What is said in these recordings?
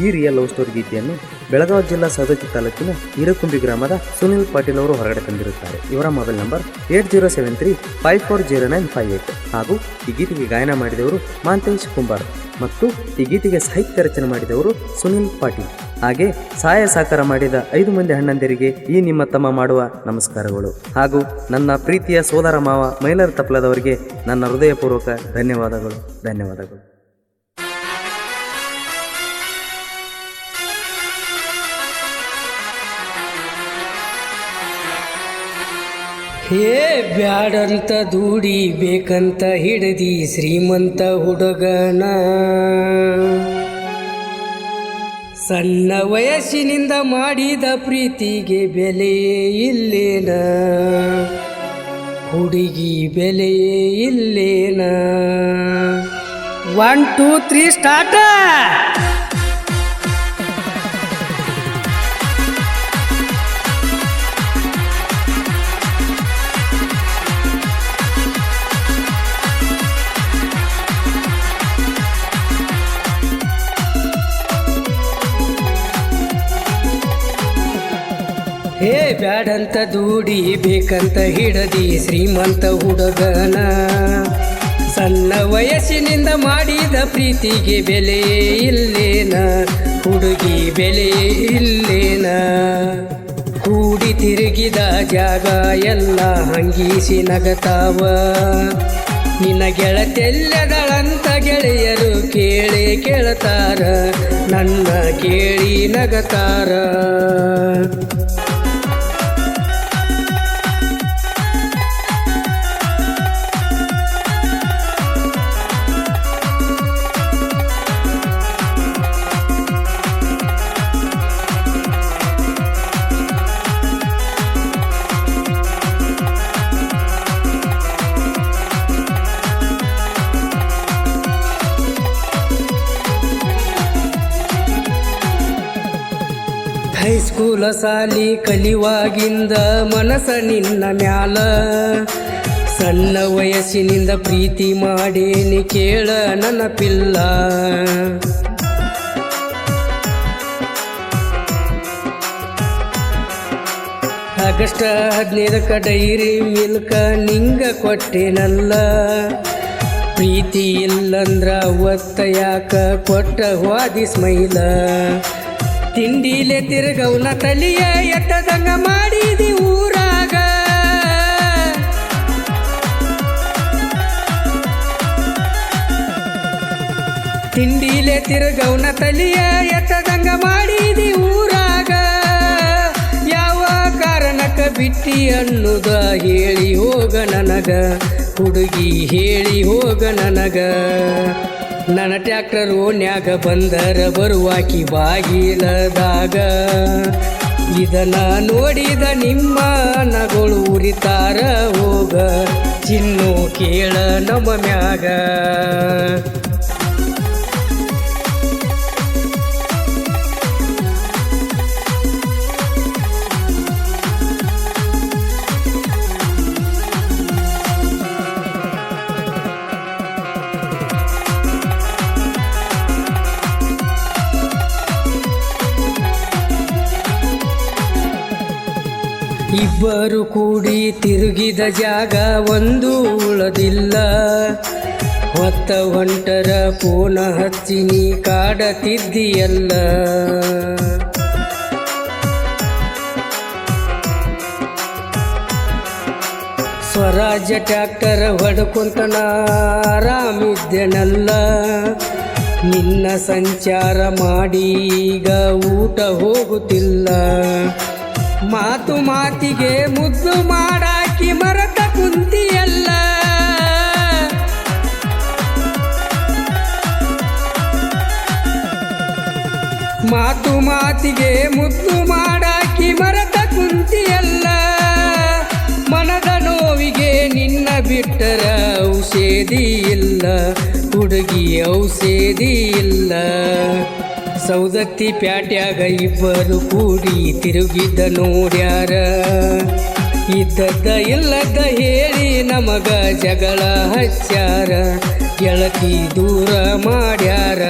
ಈ real love story ಗೀತೆಯನ್ನು ಬೆಳಗಾವಿ ಜಿಲ್ಲಾ ಸದಗಿ ತಾಲೂಕಿನ ಹೀರಕುಂಬಿ ಗ್ರಾಮದ ಸುನಿಲ್ ಪಾಟೀಲ್ ಅವರು ಹೊರಗಡೆ ತಂದಿರುತ್ತಾರೆ. ಇವರ mobile number eight zero seven three five four zero nine five eight ಹಾಗೂ ಈ ಗೀತೆಗೆ ಗಾಯನ ಮಾಡಿದವರು ಮಾಂತೇಶ್ ಕುಂಬಾರ್ ಮತ್ತು ಈ ಗೀತೆಗೆ ಸಾಹಿತ್ಯ ರಚನೆ ಮಾಡಿದವರು ಸುನಿಲ್ ಪಾಟೀಲ್. ಹಾಗೆ ಸಹಾಯ ಸಹಕಾರ ಮಾಡಿದ ಐದು ಮಂದಿ ಅಣ್ಣಂದಿರಿಗೆ ಈ ನಿಮ್ಮ ತಮ್ಮ ಮಾಡುವ ನಮಸ್ಕಾರಗಳು. ಹಾಗೂ ನನ್ನ ಪ್ರೀತಿಯ ಸೋದರ ಮಾವ ಮೈಲರ್ ತಪ್ಪಲದವರಿಗೆ ನನ್ನ ಹೃದಯಪೂರ್ವಕ ಧನ್ಯವಾದಗಳು. ಧನ್ಯವಾದಗಳು. ಹೇ ಬ್ಯಾಡಂತ ದೂಡಿ ಬೇಕಂತ ಹಿಡದಿ ಶ್ರೀಮಂತ ಹುಡುಗನ. ಸಣ್ಣ ವಯಸ್ಸಿನಿಂದ ಮಾಡಿದ ಪ್ರೀತಿಗೆ ಬೆಲೆ ಇಲ್ಲೇನ? ಹುಡುಗಿ ಬೆಲೆ ಇಲ್ಲೇನ? ಒನ್ ಟೂ ತ್ರೀ ಸ್ಟಾರ್ಟ ಹೇ ಬ್ಯಾಡಂತ ದೂಡಿ ಬೇಕಂತ ಹಿಡದಿ ಶ್ರೀಮಂತ ಹುಡುಗನ. ಸಣ್ಣ ವಯಸ್ಸಿನಿಂದ ಮಾಡಿದ ಪ್ರೀತಿಗೆ ಬೆಲೆ ಇಲ್ಲೇನ? ಹುಡುಗಿ ಬೆಲೆ ಇಲ್ಲೇನ? ಕೂಡಿ ತಿರುಗಿದ ಜಾಗ ಎಲ್ಲ ಹಂಗೀಸಿ ನಗತಾವ. ನಿನ್ನ ಗೆಳತೆಲ್ಲದಳಂತ ಗೆಳೆಯರು ಕೇಳಿ ಕೇಳತಾರ, ನನ್ನ ಕೇಳಿ ನಗತಾರ. ಹೈಸ್ಕೂಲ ಸಾಲಿ ಕಲಿವಾಗಿಂದ ಮನಸ ನಿನ್ನ ಮ್ಯಾಲ. ಸಣ್ಣ ವಯಸ್ಸಿನಿಂದ ಪ್ರೀತಿ ಮಾಡೇನಿ ಕೇಳ ನನ್ನ ಪಿಲ್ಲ ಆಗಸ್ಟ್ ಹದಿನೈದಕ್ಕ ಡೈರಿ ಮಿಲ್ಕ ನಿಂಗ ಕೊಟ್ಟೆನಲ್ಲ. ಪ್ರೀತಿ ಇಲ್ಲಂದ್ರ ಒತ್ತ ಯಾಕ ಕೊಟ್ಟ ಸ್ಮೈಲ ತಿಂಡಿಲೆ ತಿರ್ಗೌನ ತಲಿಯ ಎತ್ತದಂಗ ಮಾಡಿದಿ ಊರಾಗ. ತಿಂಡಿಲೆ ತಿರ್ಗೌನ ತಲಿಯ ಎತ್ತದಂಗ ಮಾಡಿದಿ ಊರಾಗ. ಯಾವ ಕಾರಣಕ್ಕ ಬಿಟ್ಟಿ ಅನ್ನುದ ಹೇಳಿ ಹೋಗ ನನಗ. ಹುಡುಗಿ ಹೇಳಿ ಹೋಗ ನನಗ. ನನ್ನ ಟ್ಯಾಕ್ಟರ್ ಓನ್ಯಾಗ ಬಂದರ ಬರುವಾಕಿ ಬಾಗಿಲದಾಗ. ಇದನ್ನ ನೋಡಿದ ನಿಮ್ಮ ನಗಳು ಉರಿತಾರ ಹೋಗ. ಚಿನ್ನು ಕೇಳ ನಮ್ಮ ಮ್ಯಾಗ. ಇಬ್ಬರು ಕೂಡಿ ತಿರುಗಿದ ಜಾಗ ಒಂದು ಉಳದಿಲ್ಲ. ಹೊತ್ತ ಹೊಂಟರ ಪೂನ ಹಚ್ಚಿ ನೀ ಕಾಡತಿದ್ದಿಯಲ್ಲ. ಸ್ವರಾಜ್ಯ ಟ್ಯಾಕ್ಟರ್ ಹೊಡ್ಕೊಂತ ನಾ ಆರಾಮಿದ್ದೆನಲ್ಲ ನಿನ್ನ ಸಂಚಾರ ಮಾಡಿ ಈಗ ಊಟ ಹೋಗುತ್ತಿಲ್ಲ. ಮಾತು ಮಾತಿಗೆ ಮುದ್ದು ಮಾಡಾಕಿ ಮರತ ಕುಂತಿಯಲ್ಲ. ಮಾತು ಮಾತಿಗೆ ಮುದ್ದು ಮಾಡಾಕಿ ಮರತ ಕುಂತಿಯಲ್ಲ. ಮನದ ನೋವಿಗೆ ನಿನ್ನ ಬಿಟ್ಟರ ಔಷಧಿ ಇಲ್ಲ ಹುಡುಗಿ ಔಷಧಿ ಇಲ್ಲ ಸೌದತ್ತಿ ಪ್ಯಾಟ್ಯಾಗ ಇಬ್ಬರು ಕೂಡಿ ತಿರುಗಿದ ನೋಡ್ಯಾರ ಇದ್ದದ್ದ ಇಲ್ಲದ ಹೇಳಿ ನಮಗ ಜಗಳ ಹಚ್ಚಾರ ಗೆಳತಿ ದೂರ ಮಾಡ್ಯಾರ.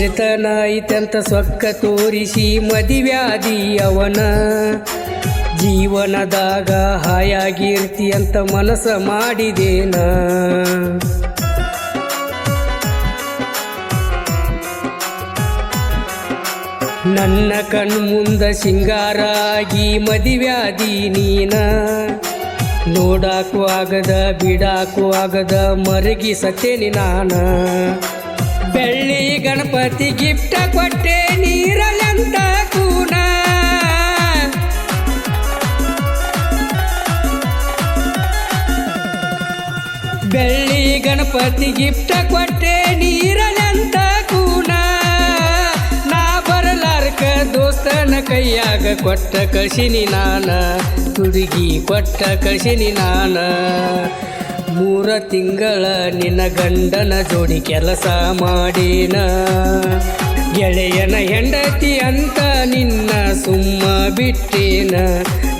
ಸ್ವಕ್ಕ ಸೊಕ್ಕ ತೋರಿಸಿ ಮದಿವ್ಯಾದಿ ಅವನ. ಜೀವನದಾಗ ಹಾಯಾಗಿರ್ತಿ ಅಂತ ಮನಸ ಮಾಡಿದೇನ. ನನ್ನ ಕಣ್ಮುಂದ ಸಿಂಗಾರಾಗಿ ಮದಿವ್ಯಾದಿ ನೀನ. ನೋಡಾಕು ಆಗದ, ಬಿಡಾಕು ಆಗದ, ಮರಗಿ ಸತ್ತೇನಿ ನಾನ. ಬೆಳ್ಳಿ ಗಣಪತಿ ಗಿಫ್ಟ ಕೊಟ್ಟೆ ನೀರಲ್ಲಂತ ಕೂನ. ಬೆಳ್ಳಿ ಗಣಪತಿ ಗಿಫ್ಟ ಕೊಟ್ಟೆ ನೀರಲ್ಲಂತ ಕೂನ. ನಾ ಬರಲಾರ್ಕ ದೋಸ್ತನ ಕೈಯಾಗ ಕೊಟ್ಟ ಕಸಿನಿ ನಾನ, ಹುಡುಗಿ ಕೊಟ್ಟ ಕಸಿನಿ ನಾನ. ಮೂರ ತಿಂಗಳ ನಿನ್ನ ಗಂಡನ ಜೋಡಿ ಕೆಲಸ ಮಾಡಿನ. ಗೆಳೆಯನ ಹೆಂಡತಿ ಅಂತ ನಿನ್ನ ಸುಮ್ಮ ಬಿಟ್ಟೇನ.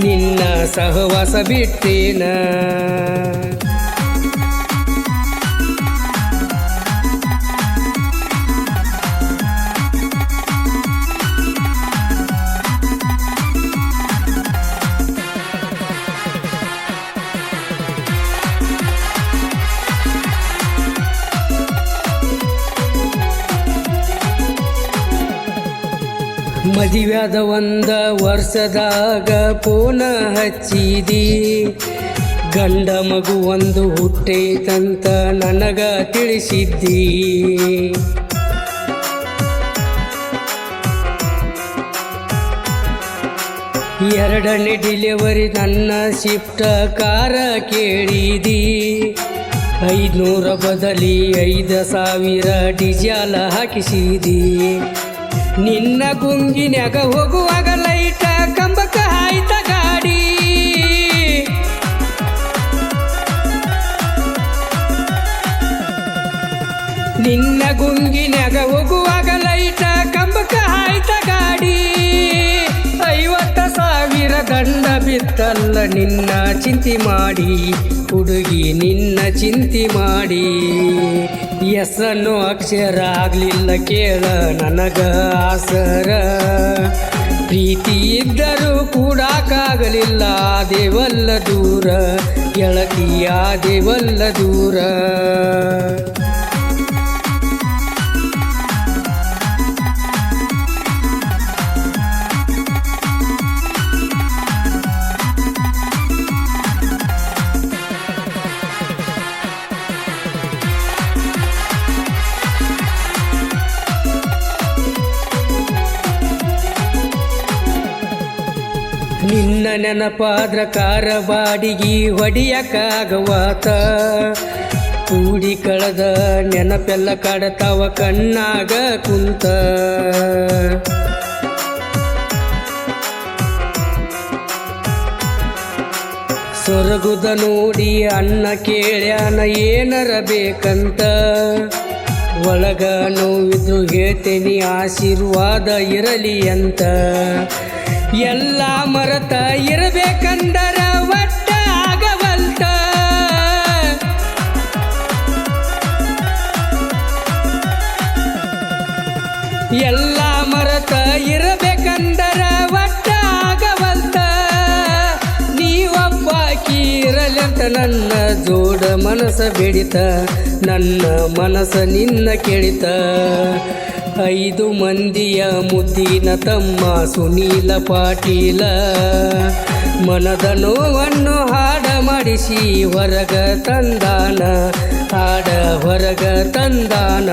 ನಿನ್ನ ಸಹವಾಸ ಬಿಟ್ಟೇನ. ಮದುವ್ಯಾದ ಒಂದ ವರ್ಷದಾಗ ಪೋನ ಹಚ್ಚಿದಿ. ಗಂಡ ಮಗು ಒಂದು ಹುಟ್ಟೈತಂತ ನನಗ ತಿಳಿಸಿದ್ದಿ. ಎರಡನೇ ಡಿಲಿವರಿ ನನ್ನ ಶಿಫ್ಟ್ ಕಾರ ಕೇಳಿದಿ. ಐದುನೂರ ಬದಲಿ ಐದು ಸಾವಿರ ಡಿಜಾಲ ಹಾಕಿಸಿದಿ. ನಿನ್ನ ಗುಂಗಿನಾಗ ಹೋಗುವಾಗ ಲೈಟ ಕಂಬಕ ಹಾಯ್ತ ಗಾಡಿ. ನಿನ್ನ ಗುಂಗಿನಾಗ ಹೋಗುವಾಗ ಲೈಟ ಕಂಬಕ ಹಾಯ್ತ ಗಾಡಿ. ಐವತ್ತ ಸಾವಿರ ದಂಡ ಬಿತ್ತಲ್ಲ ನಿನ್ನ ಚಿಂತೆ ಮಾಡಿ, ಹುಡುಗಿ ನಿನ್ನ ಚಿಂತೆ ಮಾಡಿ. ಎಸ್ಸನ್ನು ಅಕ್ಷರ ಆಗ್ಲಿಲ್ಲ ಕೇಳ ನನಗ ಆಸರ. ಪ್ರೀತಿ ಇದ್ದರೂ ಕೂಡಾಕಾಗಲಿಲ್ಲ ದೇವಲ್ಲ ದೂರ. ಗೆಳತಿಯ ದೇವಲ್ಲ ದೂರ. ನಿನ್ನ ನೆನಪಾದ್ರ ಕಾರ ಬಾಡಿಗಿ ಹೊಡಿಯಕ್ಕಾಗವಾತ ಕೂಡಿ ಕಳೆದ ನೆನಪೆಲ್ಲ ಕಾಡತಾವ ಕಣ್ಣಾಗ ಕುಂತ. ಸೊರಗುದ ನೋಡಿ ಅನ್ನ ಕೇಳ್ಯಾನ ಏನರ ಬೇಕಂತ. ಒಳಗ ನೋವಿದ್ರು ಹೇಳ್ತೇನಿ ಆಶೀರ್ವಾದ ಇರಲಿ ಅಂತ. ಎಲ್ಲ ಮರತ ಇರಬೇಕಂದರ ಒಟ್ಟ ಆಗವಲ್ತ. ಎಲ್ಲ ಮರತ ಇರಬೇಕಂದರ ಒಟ್ಟ ಆಗವಲ್ತ. ನೀವೊಬ್ಬಾಕಿ ಇರಲಂತ ನನ್ನ ಜೋಡ ಮನಸ ಬೆಡಿತ, ನನ್ನ ಮನಸ ನಿನ್ನ ಕೆಳಿತ. ಐದು ಮಂದಿಯ ಮುದ್ದಿನ ತಮ್ಮ ಸುನೀಲ ಪಾಟೀಲ. ಮನದ ನೋವನ್ನು ಹಾಡ ಮಾಡಿಸಿ ಹೊರಗ ತಂದಾನ, ಹಾಡ ಹೊರಗ ತಂದಾನ.